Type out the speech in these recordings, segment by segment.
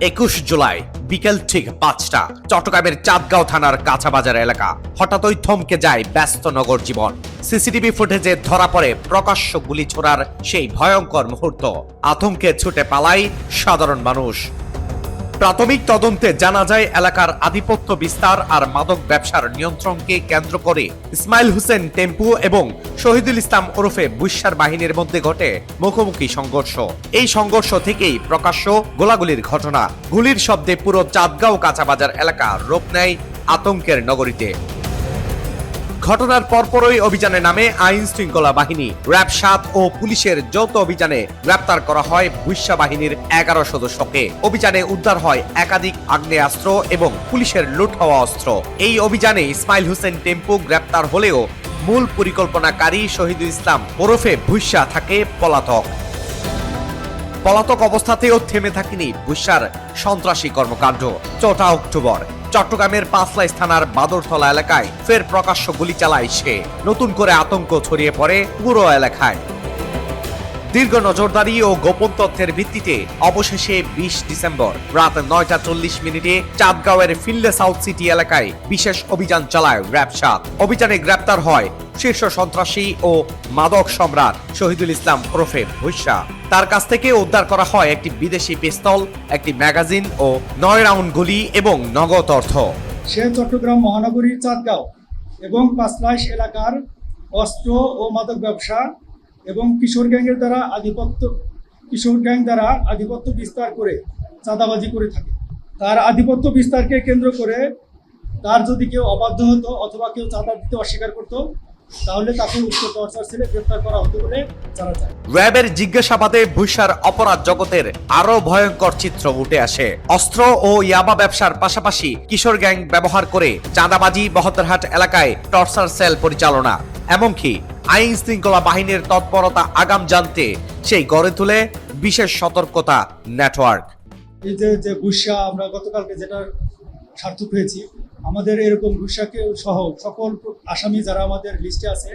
একুশ জুলাই, বিকেল ঠিক পাঁচটা, চট্টগ্রামের চাঁদগাঁও থানার কাঁচাবাজার এলাকা। হঠাৎই থমকে যায় ব্যস্ত নগর জীবন। সিসিটিভি ফুটেজে ধরা পড়ে প্রকাশ্য গুলি ছোড়ার সেই ভয়ঙ্কর মুহূর্ত। আতঙ্কে ছুটে পালায় সাধারণ মানুষ। প্রাথমিক তদন্তে জানা যায়, এলাকার আধিপত্য বিস্তার আর মাদক ব্যবসার নিয়ন্ত্রণকে কেন্দ্র করে ইসমাইল হোসেন টেম্পু এবং শহীদুল ইসলাম ওরফে বুসার বাহিনীর মধ্যে ঘটে মুখোমুখি সংঘর্ষ। এই সংঘর্ষ থেকেই প্রকাশ্য গোলাগুলির ঘটনা। গুলির শব্দে পুরো চাঁদগাঁও কাঁচাবাজার এলাকা রূপ নেয় আতঙ্কের নগরীতে। ঘটনার পরপরই অভিযানে নামে আইন শৃঙ্খলা বাহিনী, র্যাব সাত ও পুলিশের যৌথ অভিযানে গ্রেপ্তার করা হয় বুইসা বাহিনীর এগারো সদস্যকে। অভিযানে উদ্ধার হয় একাধিক আগ্নেয়াস্ত্র এবং পুলিশের লুট হওয়া অস্ত্র। এই অভিযানে ইসমাইল হোসেন টেম্পু গ্রেপ্তার হলেও মূল পরিকল্পনাকারী শহীদুল ইসলাম ওরফে ভুইসা থাকে পলাতক। পলাতক অবস্থাতেও থেমে থাকেনি ভুষার সন্ত্রাসী কর্মকাণ্ড। চৌঠা অক্টোবর, চট্টগ্রামের পাঁচলাই থানার বাদরতলা এলাকায় ফের প্রকাশ্য গুলি চালায় সে। নতুন করে আতঙ্ক ছড়িয়ে পড়ে পুরো এলাকায়। দীর্ঘ নজরদারি ও গোপন তথ্যের ভিত্তিতে অবশেষে বিশ ডিসেম্বর রাত নয়টা চল্লিশ মিনিটে চাঁদগাঁওয়ের ফিল্ডে সাউথ সিটি এলাকায় বিশেষ অভিযান চালায় র্যাব সাত। অভিযানে গ্রেপ্তার হয় শীর্ষ সন্ত্রাসী ও মাদক সম্রাট শহীদুল ইসলাম ওরফে ভৈশা তার কাছ থেকে উদ্ধার করা হয় একটি বিদেশি পিস্তল, একটি ম্যাগাজিন ও নয় রাউন্ড গুলি এবং নগদ অর্থ। সে চট্টগ্রাম মহানগরীর চাঁদগাঁও এবং পাঁচলাইশ এলাকার অস্ত্র ও মাদক ব্যবসা এবং কিশোর গ্যাংয়ের দ্বারা আধিপত্য, কিশোর গ্যাং দ্বারা আধিপত্য বিস্তার করে চাঁদাবাজি করে থাকে। তার আধিপত্য বিস্তারকে কেন্দ্র করে তার যদি কেউ অবাধ্য হতো অথবা কেউ চাঁদা দিতে অস্বীকার করতো, তাহলে তাকে উচ্চ টর্চার ছেলে গ্রেপ্তার করা হতো বলে জানা যায়। র্যাবের জিজ্ঞাসাবাদে ভুইসার অপরাধ জগতের আরও ভয়ঙ্কর চিত্র উঠে আসে। অস্ত্র ও ইয়াবা ব্যবসার পাশাপাশি কিশোর গ্যাং ব্যবহার করে চাঁদাবাজি বহদ্দারহাট এলাকায় টর্চার সেল পরিচালনা। এমনকি আইন শৃঙ্খলা বাহিনীর তৎপরতা আগাম জানতে সেই গড়ে তুলে বিশেষ সতর্কতা নেটওয়ার্ক। এই যে যে গুসা আমরা গতকালকে যেটা সার্থক হয়েছি আমাদের এরকম গুসাকে সহ সকল আসামি যারা আমাদের লিস্টে আছে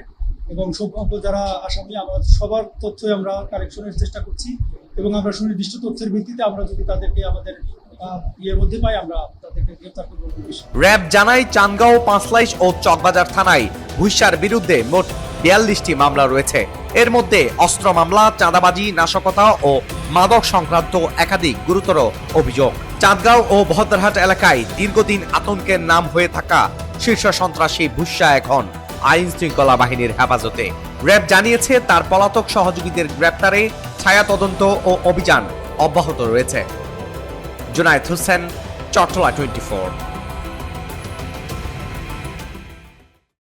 এবং সম্ভাব্য যারা আসামি আমরা সবার তথ্যই আমরা কালেকশনের চেষ্টা করছি এবং আমরা সুনির্দিষ্ট তথ্যের ভিত্তিতে আমরা যদি তাদেরকে আমাদের ইয়ের মধ্যে পাই আমরা তাদেরকে গ্রেপ্তার করব। র্যাব জানায় চানগাঁও পাঁচলাইশ ও চকবাজার থানায় ভুইসার বিরুদ্ধে মোট বিয়াল্লিশটি মামলা রয়েছে। এর মধ্যে অস্ত্র মামলা, চাঁদাবাজি, নাশকতা ও মাদক সংক্রান্ত একাধিক গুরুতর অভিযোগ। চাঁদগাঁও ও ভদ্রহাট এলাকায় দীর্ঘদিন আতঙ্কের নাম হয়ে থাকা শীর্ষ সন্ত্রাসী ভুস্যা এখন আইন শৃঙ্খলা বাহিনীর হেফাজতে। র্যাব জানিয়েছে, তার পলাতক সহযোগীদের গ্রেপ্তারে ছায়া তদন্ত ও অভিযান অব্যাহত রয়েছে। জুনায়েদ হোসেন, চট্টলা টোয়েন্টি